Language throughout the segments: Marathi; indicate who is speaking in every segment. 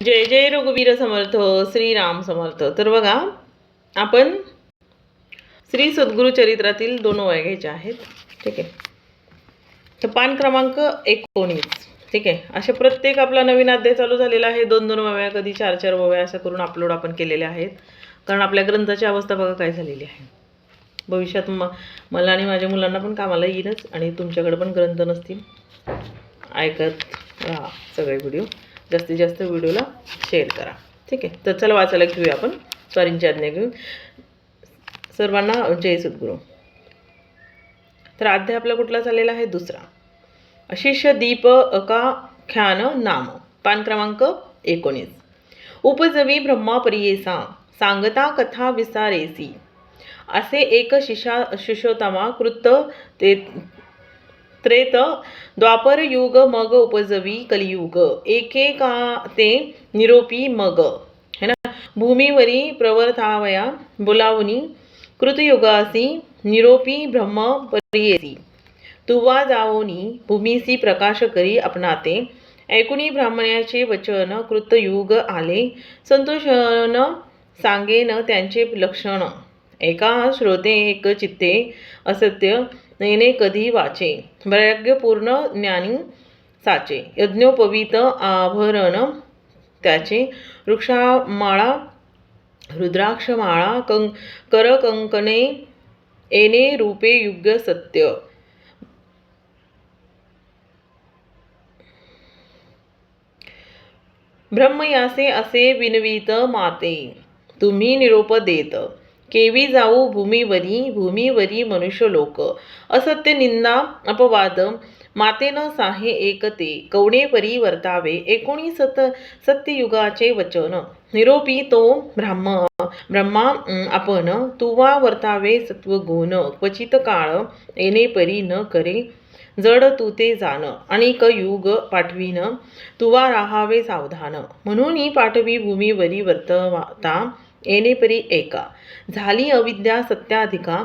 Speaker 1: जय जय रघुवीर समर्थ श्रीराम समर्थ. तर बघा आपण श्री सद्गुरू चरित्रातील दोन वया घ्यायच्या आहेत. ठीक आहे. तर पान क्रमांक एकोणीस. ठीक आहे. असे प्रत्येक आपला नवीन अध्याय चालू झालेला आहे. दोन दोन वव्या कधी चार चार वव्या असं करून अपलोड आपण केलेले आहेत. कारण आपल्या ग्रंथाची अवस्था बघा काय झालेली आहे. भविष्यात म मला आणि माझ्या मुलांना पण कामाला येईलच आणि तुमच्याकडे पण ग्रंथ नसतील. ऐकत राहा सगळे व्हिडिओ जास्तीत जास्त व्हिडिओला शेअर करा. ठीक आहे? तर चला वाचायला घेऊया आपण. स्वारींची आज्ञा घेऊन. सर्वांना जय सद्गुरू. तर अध्याय आपला कुठला चाललेला आहे? दुसरा. शिष्य दीप अकाख्यान नाम. पान क्रमांक एकोणीस. उपजवी ब्रह्मापरियेसा सांगता कथा विसारेसी. असे एक शिशा शिशोतमा कृत ते त्रेत द्वापर युग मग उपजवी कलियुग. एकेका ते निरोपी मग. है ना? भूमीवरी प्रवर्तावया बोलावनी कृतयुगासी निरोपी ब्रह्म परियेसी. तुवा जावोनी भूमीसी प्रकाश करी अपनाते. ऐकुनी ब्राह्मणाचे वचन कृतयुग आले. संतोषन सांगेन त्यांचे लक्षण. एका श्रोते एक चित्ते असत्य नयने कधी वाचे? वैराग्यपूर्ण ज्ञानी साचे. यज्ञोपवीत आभरण त्याचे. वृक्षामाळा रुद्राक्षमाळा कं करकंकणे येणे रूपे युग्य सत्य. ब्रह्मयासे असे विनवीत माते. तुम्ही निरोप देत. केवी जाऊ भूमीवरी भूमीवरी मनुष्य लोक. असत्य निंदा अपवाद मातेन साहे एकते कवणे परी वर्तावे एकोणी सत सत्ययुगाचे वचन. निरोपी तो ब्राह्म ब्रह्मा आपण. तुवा वर्तावे सत्वगुण क्वचित काळ येणे परी न करे. जड तू ते जाण अनेक युग पाठवीन. तुवा राहावे सावधान. म्हणून पाठवी भूमीवरी वर्तवाता येणे परी एका. झाली अविद्या सत्याधिका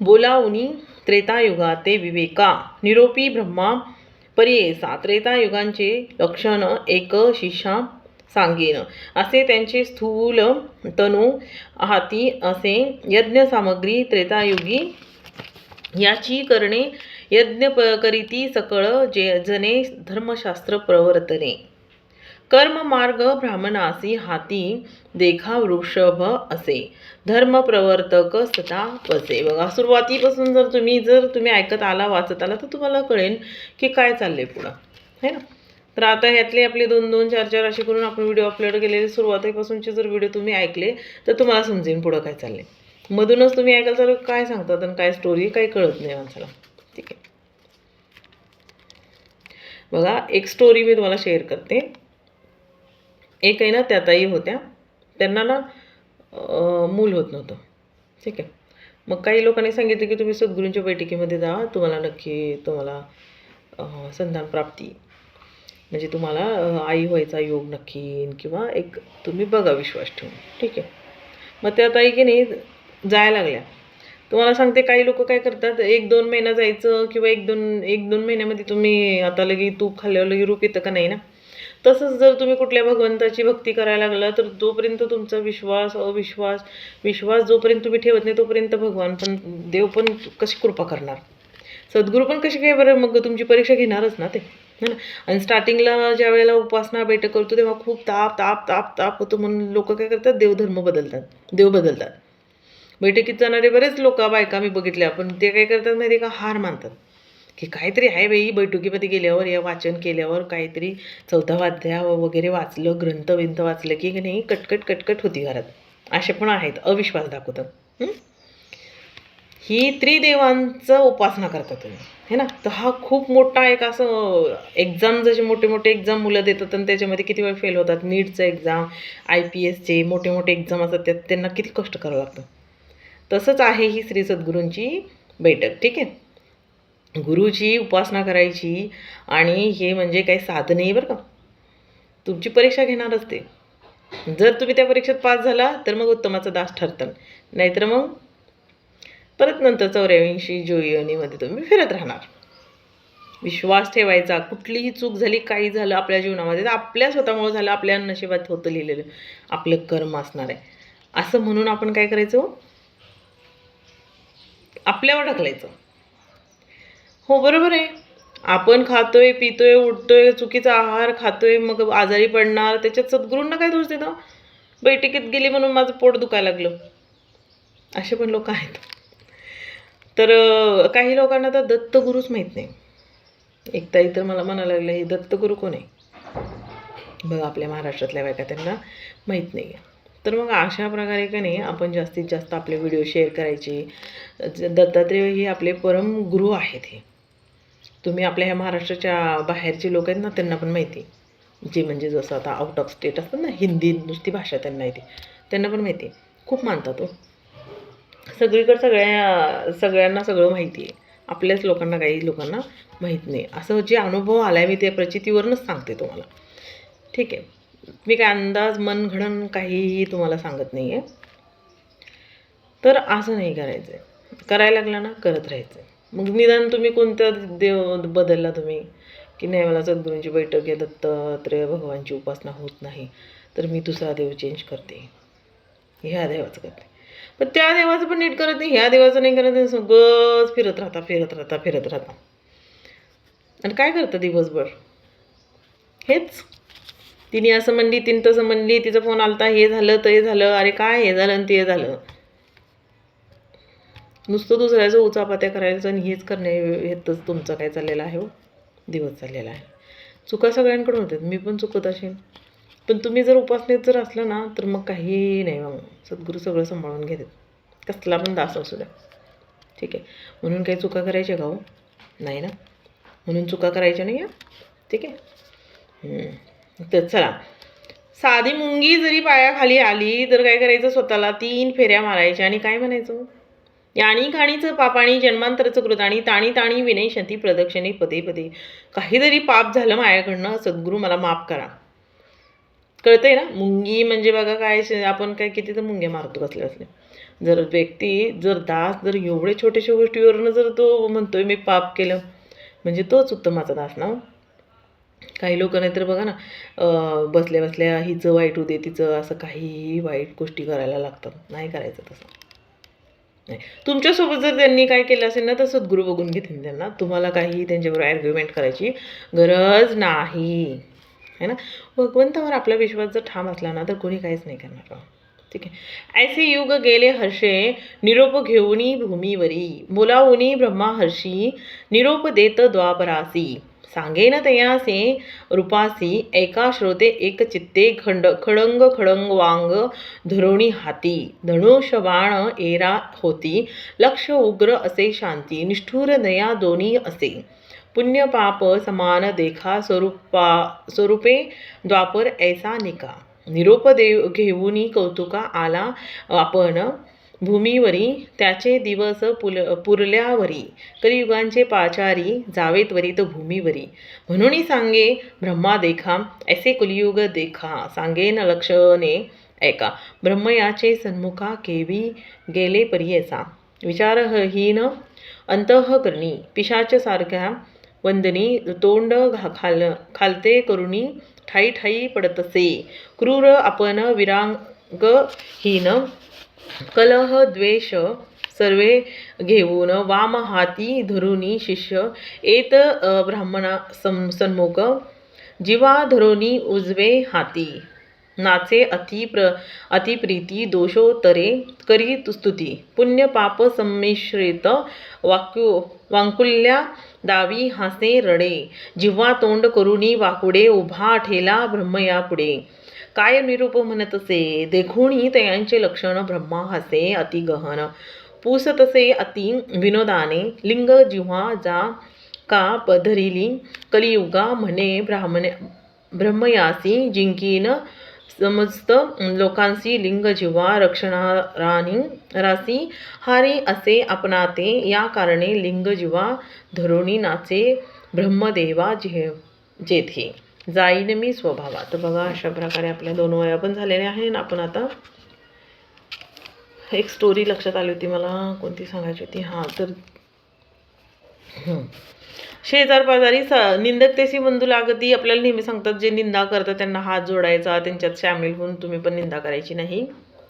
Speaker 1: बोलावनी त्रेतायुगा ते विवेका निरोपी ब्रह्मा परियेसा त्रेतायुगांचे लक्षण एक शिषा सांगेन. असे त्यांचे स्थूल तनु हाती असे यज्ञ सामग्री त्रेतायुगी याची करणे यज्ञ प करीती सकळ जे जने धर्मशास्त्र प्रवर्तने. कर्म मार्ग ब्राह्मणासी हाती देखा वृषभ असे. धर्म प्रवर्तक सता वसे. बघा सुरुवातीपासून जर तुम्ही जर तुम्ही ऐकत आला वाचत आला तर तुम्हाला कळेल की काय चाललंय पुढं. है ना? तर आता ह्यातले आपले दोन दोन चार चार असे करून आपण व्हिडिओ अपलोड केलेले सुरुवातीपासूनचे जर व्हिडिओ तुम्ही ऐकले तर तुम्हाला समजेल पुढं काय चाललंय. मधूनच तुम्ही ऐकाल तर काय सांगतात आणि काय स्टोरी काही कळत नाही माणसाला. ठीक आहे. बघा एक स्टोरी मी तुम्हाला शेअर करते. एक आहे ना त्या ताई होत्या. त्यांना ना मूल होत नव्हतं. ठीक आहे. मग काही लोकांनी सांगितलं की तुम्ही सद्गुरूंच्या बैठकीमध्ये जा तुम्हाला नक्की तुम्हाला संधान प्राप्ती. म्हणजे तुम्हाला आई व्हायचा योग नक्की येईन किंवा एक तुम्ही बघा विश्वास ठेवून. ठीक आहे. मग त्या ताई की नाही जायला लागल्या. तुम्हाला सांगते काही लोक काय करतात एक दोन महिना जायचं किंवा एक दोन एक दोन महिन्यामध्ये तुम्ही आता लगे तूप खाल्ल्यावर लगे रूप येतं का नाही ना? तसंच जर तुम्ही कुठल्या भगवंताची भक्ती करायला लागला तर जोपर्यंत तुमचा विश्वास अविश्वास विश्वास जोपर्यंत तुम्ही ठेवत नाही तोपर्यंत भगवान पण देव पण कशी कृपा करणार? सद्गुरू पण कशी काय बरं मग तुमची परीक्षा घेणारच ना ते? है ना? आणि स्टार्टिंगला ज्या वेळेला उपासना बैठक करतो तेव्हा खूप ताप ताप ताप ताप होतो. म्हणून लोक काय करतात? देवधर्म बदलतात. देव बदलतात. बैठकीत जाणारे बरेच लोक बायका मी बघितल्या पण ते काय करतात माहिती का? हार मानतात. की काहीतरी आहे बाई बैठकीमध्ये गेल्यावर या वाचन केल्यावर काहीतरी चौथा वाध्या वगैरे वाचलं ग्रंथ विंथ वाचलं की नाही कटकट कटकट होती घरात. असे पण आहेत अविश्वास दाखवतात. ही? त्रिदेवांचं उपासना करतात तुम्ही. है ना? तर हा खूप मोठा एक असं एक्झाम जसे मोठे मोठे एक्झाम मुलं देतात आणि त्याच्यामध्ये किती वेळ फेल होतात? नीटचं एक्झाम आय पी एसचे मोठे मोठे एक्झाम असतात त्यात त्यांना किती कष्ट करावं लागतं? तसंच आहे ही श्री सद्गुरूंची बैठक ठीक आहे? गुरुची उपासना करायची आणि हे म्हणजे काही साधन नाही बरं का. तुमची परीक्षा घेणारच ते जर तुम्ही त्या परीक्षेत पास झाला तर मग उत्तमाचा दास ठरताल नाहीतर मग परत नंतर चौऱ्याऐंशी जोईनीमध्ये तुम्ही फिरत राहणार. विश्वास ठेवायचा. कुठलीही चूक झाली काही झालं आपल्या जीवनामध्ये तर आपल्या स्वतःमुळे झालं आपल्या नशिबात होतं लिहिलेलं. आपलं कर्म असणार आहे. असं म्हणून आपण काय करायचो हो? आपल्यावर ढकलायचं. हो बरोबर आहे. आपण खातोय पितोय उठतोय चुकीचा आहार खातोय मग आजारी पडणार त्याच्यात सद्गुरूंना काय दोष देतो? बैठकीत गेली म्हणून माझं पोट दुखायला लागलं. असे पण लोक आहेत. तर काही लोकांना तर दत्तगुरूच माहीत नाही. एक इतर तर मला म्हणायला लागलं हे दत्तगुरू कोण आहे? बघ आपल्या महाराष्ट्रातल्या बायका त्यांना माहीत नाही. आहे तर मग अशा प्रकारे का नाही आपण जास्तीत जास्त आपले व्हिडिओ शेअर करायचे. दत्तात्रेय हे आपले परम गुरु आहेत हे. तुम्ही आपल्या ह्या महाराष्ट्राच्या बाहेरचे लोक आहेत ना त्यांना पण माहिती. जे म्हणजे जसं आता आउट ऑफ स्टेट असतात ना हिंदी नुसती भाषा त्यांना येते. त्यांना पण माहिती आहे. खूप मानतात हो. सगळीकडे सगळ्या सगळ्यांना सगळं माहिती आहे. आपल्याच लोकांना काही लोकांना माहीत नाही. असं जे अनुभव आला आहे मी त्या प्रचितीवरूनच सांगते तुम्हाला. ठीक आहे. मी काय अंदाज मनघडण काहीही तुम्हाला सांगत नाही आहे तर असं नाही करायचं आहे करायला लागलं ना करत राहायचं मग निदान तुम्ही कोणत्या देव बदलला तुम्ही? की नाही मला सद्गुरूंची बैठक घ्या दत्तात्रय भगवानची उपासना होत नाही तर मी दुसरा देव चेंज करते. ह्या देवाचं करते. पण त्या देवाचं पण नीट करत नाही ह्या देवाचं नाही करत नाही सगळंच फिरत राहता फिरत राहता फिरत राहता. आणि काय करतं दिवसभर? हेच. तिने असं म्हणली तिने तसं म्हणली तिचा फोन आलता हे झालं ते झालं अरे काय हे झालं आणि ते झालं. नुसतं दुसऱ्याचं उचापात्या करायचं आणि हेच करणे हेच तुमचं काय चाललेलं आहे हो. दिवस चाललेला आहे. चुका सगळ्यांकडून होतात. मी पण चुकत असेल पण तुम्ही जर उपासनेत जर असलं ना तर मग काही नाही मग सद्गुरू सगळं सांभाळून घेतात. कसला पण दास असू द्या. ठीक आहे. म्हणून काही चुका करायच्या का हो? नाही ना? म्हणून चुका करायच्या नाही आहे ठीक आहे. तर चला. साधी मुंगी जरी पायाखाली आली तर काय करायचं? स्वतःला तीन फेऱ्या मारायच्या आणि काय म्हणायचं? याणी खाणीचं पापाणी जन्मांतरचं कृताणी ताणी ताणी विनयशंती प्रदक्षिणे पदे पदे. काहीतरी पाप झालं माझ्याकडनं सद्गुरू मला माफ करा. कळतंय ना? मुंगी म्हणजे बघा काय आपण काय किती तर मुंग्या मारतो कसले असले जर व्यक्ती जर दास जर एवढे छोट्याशा गोष्टीवरनं जर तो म्हणतोय मी पाप केलं म्हणजे तोच उत्तमाचा दास ना हो. काही लोक नाहीतर बघा ना बसल्या बसल्या हिचं वाईट होते दे तिचं असं काहीही वाईट गोष्टी करायला लागतात. नाही करायचं तसं. नाही. तुमच्यासोबत जर त्यांनी काय केलं असेल ना तर सद्गुरू बघून घेतील त्यांना. तुम्हाला काही त्यांच्याबरोबर ॲर्ग्युमेंट करायची गरज नाही. है ना? भगवंतावर आपला विश्वास जर ठाम असला ना तर कोणी काहीच नाही करणार ठीक आहे? ऐसे युग गेले हर्षे निरोप घेऊनी भूमीवरी. बोलावूनी ब्रह्मा हर्षी निरोप देत द्वापरासी. सांगेन तयासे रूपासी एका श्रोते एक चित्ते खंड खडंग खडंग वांग धरुणी हाती धनुष बाण एरा होती लक्ष उग्र असे शांती निष्ठुर दया दोन्ही असे. पुण्य पाप समान देखा स्वरूपा स्वरूपे द्वापर ऐसा निका. निरोप देव घेऊनी कौतुका आला आपण. भूमीवरी त्याचे दिवस पुल पुरल्यावरी कलियुगांचे पाचारी जावेतवरी तो भूमीवरी. म्हणून सांगे ब्रह्मा देखा ऐसे कलियुग देखा सांगेन लक्षणे ऐका. ब्रह्मयाचे सन्मुखा केवी गेले परियसा. विचारहीन अंतःकरणी पिशाचसारख्या वंदनी तोंड घा खाल खालते करुणी ठाई ठाई पडतसे. क्रूर आपण विरांगहीन कलह द्वेष सर्वे घेऊन वाम हाती धरुनी शिष्य एत ब्राह्मणा सम सन्मुख जीवा धरुनी उजवे हाती. नाचे अति प्र अतिप्रीती दोषोत्तरे करी स्तुती. पुण्य पाप संमिश्रित वाक्यो वांकुल्या दावी हासे रडे. जिव्हा तोंड करुणी वाकुडे उभा ठेला ब्रह्मया पुढे काय निरूप म्हणतसे देखूनही तयांचे लक्षण ब्रह्मा हसे अति तसे अति विनोदाने. लिंग जिव्हा जा का पधरिली. कलियुगा म्हणे ब्राह्मणे ब्रह्मयासी जिंकीन समस्त लोकांसी लिंग जिव्हा रक्षणारानी रासी. हारी असे आपणाते या कारणे लिंग जिव्हा धरुणी नाचे ब्रह्मदेवा जे जेथे. जाईन मी स्वभावा तर बघा अशा प्रकारे आपल्या दोन वया पण झालेल्या आहे ना आपण आता एक स्टोरी लक्षात आली होती मला. कोणती सांगायची होती? हां तर शेजार पाजारी स निंदकतेशी बंधू लागती आपल्याला नेहमी सांगतात जे निंदा करतात त्यांना हात जोडायचा त्यांच्यात सामील होऊन तुम्ही पण निंदा करायची नाही.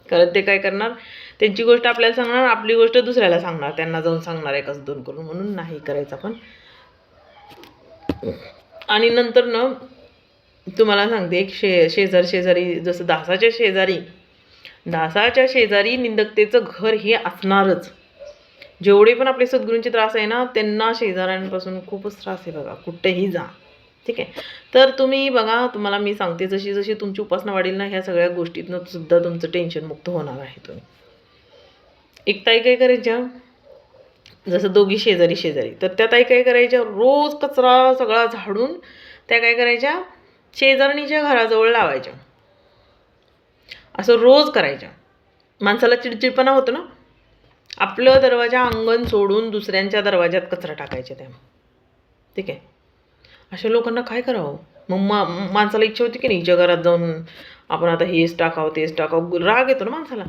Speaker 1: कारण ते काय करणार? त्यांची गोष्ट आपल्याला सांगणार आपली गोष्ट दुसऱ्याला सांगणार. त्यांना जाऊन सांगणार एकच दोन करून. म्हणून नाही करायचं आपण. आणि नंतर ना तुम्हाला सांगते एक शे शेजार शेजारी जसं दासाच्या शेजारी दासाच्या शेजारी निंदकतेचं घर हे असणारच. जेवढे पण आपले सद्गुरूंचे त्रास आहे ना त्यांना शेजाऱ्यांपासून खूपच त्रास आहे बघा कुठेही जा. ठीक आहे? तर तुम्ही बघा तुम्हाला मी सांगते जशी जशी तुमची उपासना वाढेल ना ह्या सगळ्या गोष्टीतनं सुद्धा तुमचं टेन्शन मुक्त होणार आहे तुम्ही. एक ताई काय करायच्या? जसं दोघी शेजारी शेजारी तर त्या ताई काय करायच्या? रोज कचरा सगळा झाडून त्या काय करायच्या? शेजारणीच्या घराजवळ लावायच्या. असं रोज करायच्या. माणसाला चिडचिडपणा होतो ना. आपलं दरवाजा अंगण सोडून दुसऱ्यांच्या दरवाज्यात कचरा टाकायचे त्या. ठीक आहे? अशा लोकांना काय करावं? मग मा माणसाला इच्छा होती की नाही जगरात जाऊन आपण आता हेच टाकावं तेच टाकावं. राग येतो ना माणसाला.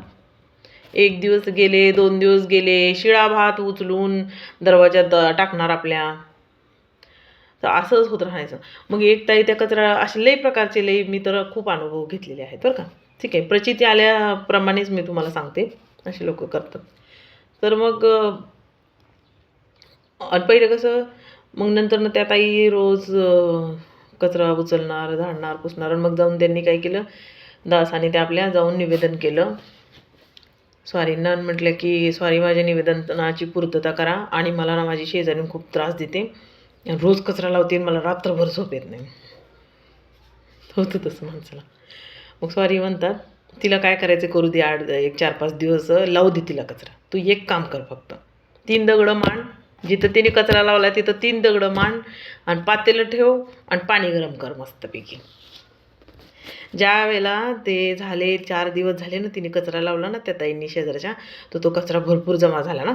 Speaker 1: एक दिवस गेले दोन दिवस गेले शिळा भात उचलून दरवाज्यात टाकणार आपल्या. तर असंच होत राहायचं. मग एक ताई त्या कचरा असे लई प्रकारचे लई मी तर खूप अनुभव घेतलेले आहेत बरं का. ठीक आहे प्रचिती आल्याप्रमाणेच मी तुम्हाला सांगते. असे लोक करतात. तर मग पहिलं कसं मग नंतर ना त्या ताई रोज कचरा उचलणार झाडणार पुसणार आणि मग जाऊन त्यांनी काय केलं दासाने त्या आपल्या जाऊन निवेदन केलं. स्वारींना म्हटलं की स्वारी माझ्या निवेदनाची पूर्तता करा आणि मला ना माझी शेजारी खूप त्रास देते. रोज कचरा लावते आणि मला रात्रभर झोप येत नाही. होतं तसं माणसाला. मग स्वारी म्हणतात तिला काय करायचं करू दे आठ एक चार पाच दिवस लावू दे तिला कचरा. तू एक काम कर फक्त. तीन दगडं मांड. जिथं तिने कचरा लावला तिथं तीन दगडं मांड आणि पातेलं ठेव आणि पाणी गरम कर मस्तपैकी. ज्या वेळेला ते झाले चार दिवस झाले ना तिने कचरा लावला ना त्या ताईंनी शेजारच्या तर तो कचरा भरपूर जमा झाला ना.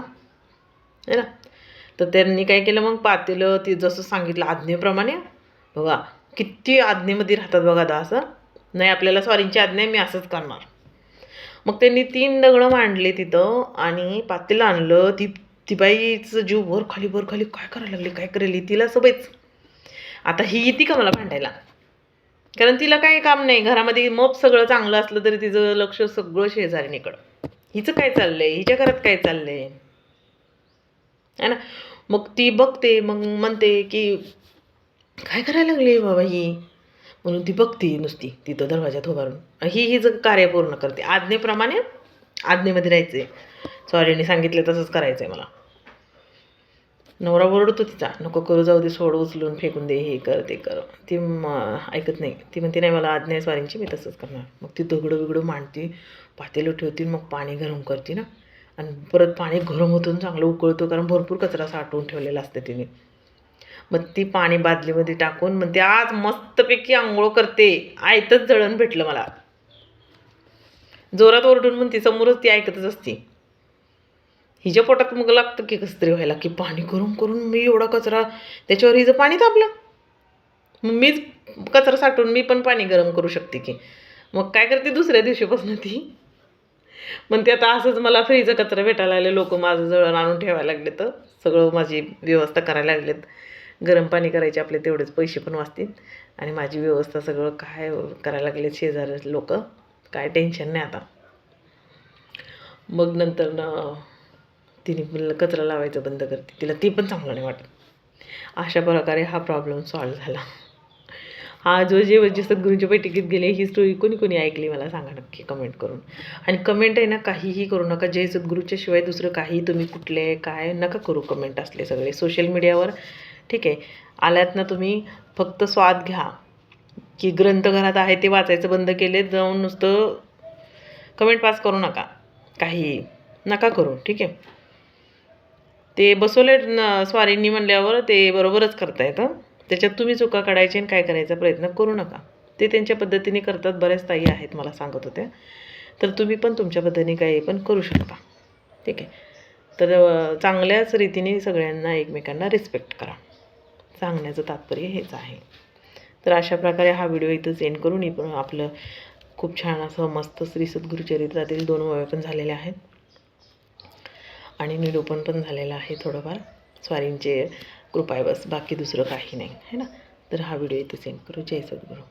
Speaker 1: है ना? तर त्यांनी काय केलं मग पातेलं ती जसं सांगितलं आज्ञेप्रमाणे बघा किती आज्ञेमध्ये राहतात बघा दा असं. नाही आपल्याला स्वारींची आज्ञा आहे, मी असंच करणार. मग त्यांनी तीन दगडं मांडले तिथं आणि पातेलं आणलं. ती ती बाईचं जीव वर खाली वर खाली काय करायला लागली काय करायली तिला सवयच. आता ही येते का मला भांडायला? कारण तिला काही काम नाही. घरामध्ये मग सगळं चांगलं असलं तरी तिचं लक्ष सगळं शेजारीनीकडं हिचं काय चाललंय? हिच्या घरात काय चाललंय? है ना? मग ती बघते मग म्हणते की काय करायला लागली बाबा ही? म्हणून ती बघते नुसती तिथं दरवाजात उभारून ही ही हिचं कार्य पूर्ण करते. आज्ञेप्रमाणे आज्ञेमध्ये राहायचं आहे सॉरीने सांगितलं तसंच करायचं आहे मला. नवरा ओरडतो तिचा. नको करू जाऊ दे सोड उचलून फेकून दे हे कर ते कर. ती ऐकत नाही. ती म्हणते नाही मला आज्ञा आहे स्वारींची मी तसंच करणार. मग ती दगडं बिगडं मांडते पातेलं ठेवतील मग पाणी गरम करते ना. आणि परत पाणी गरम होतून चांगलं उकळतो कारण भरपूर कचरा साठवून ठेवलेला असते तिने. मग ती पाणी बादलीमध्ये टाकून मग ते आज मस्तपैकी आंघोळ करते. आयतच जळण भेटलं मला. जोरात ओरडून म्हणते समोरच ती ऐकतच असते. हिच्या पोटात मग लागतं की कसं तरी व्हायला की पाणी गरम करून मी एवढा कचरा त्याच्यावर हिचं पाणी तापलं. मग मीच कचरा साठवून मी पण पाणी गरम करू शकते की. मग काय करते दुसऱ्या दिवशीपासून ती? म्हणते आता असंच मला फ्रीचं कचरा भेटायला लागले लोक माझं जळण आणून ठेवायला लागले तर. सगळं माझी व्यवस्था करायला लागलेत. गरम पाणी करायचे आपले तेवढेच पैसे पण वाचतील. आणि माझी व्यवस्था सगळं काय करायला लागले शेजार लोक काय टेन्शन नाही आता. मग नंतर ना तिने कचरा लावायचं बंद करते. तिला ती पण चांगलं नाही वाटत. अशा प्रकारे हा प्रॉब्लेम सॉल्व झाला. हा जो जे जे सद्गुरूंच्या बैठकीत गेले ही स्टोरी कोणी कोणी ऐकली मला सांगा नक्की कमेंट करून. आणि कमेंट आहे ना काहीही करू नका. जय सद्गुरूच्या शिवाय दुसरं काही तुम्ही कुठले काय नका करू कमेंट असले सगळे. सोशल मीडियावर ठीक आहे. आल्यात ना तुम्ही फक्त स्वाद घ्या. की ग्रंथघरात आहे ते वाचायचं बंद केले जाऊन नुसतं कमेंट पास करू नका. काही नका करू. ठीक आहे. ते बसवले न स्वारींनी म्हणल्यावर ते बरोबरच करता येतं त्याच्यात तुम्ही चुका काढायची आणि काय करायचा प्रयत्न करू नका. ते त्यांच्या पद्धतीने करतात बऱ्याच ताई आहेत मला सांगत होत्या. तर तुम्ही पण तुमच्या पद्धतीने काही पण करू शकता. ठीक आहे? तर चांगल्याच रीतीने सगळ्यांना एकमेकांना रिस्पेक्ट करा. सांगण्याचं तात्पर्य हेच आहे. तर अशा प्रकारे हा व्हिडिओ इथंच एंड करून ही पण आपलं खूप छान असं मस्त श्री सद्गुरुचरित्रातील दोन ओव्या पण झालेल्या आहेत. आणि निरूपण पण झालेलं आहे थोडंफार. स्वारींचे कृपा आहे बस बाकी दुसरं काही नाही. है ना? तर हा व्हिडिओ इथे सेंड करू. जय सद्गुरू.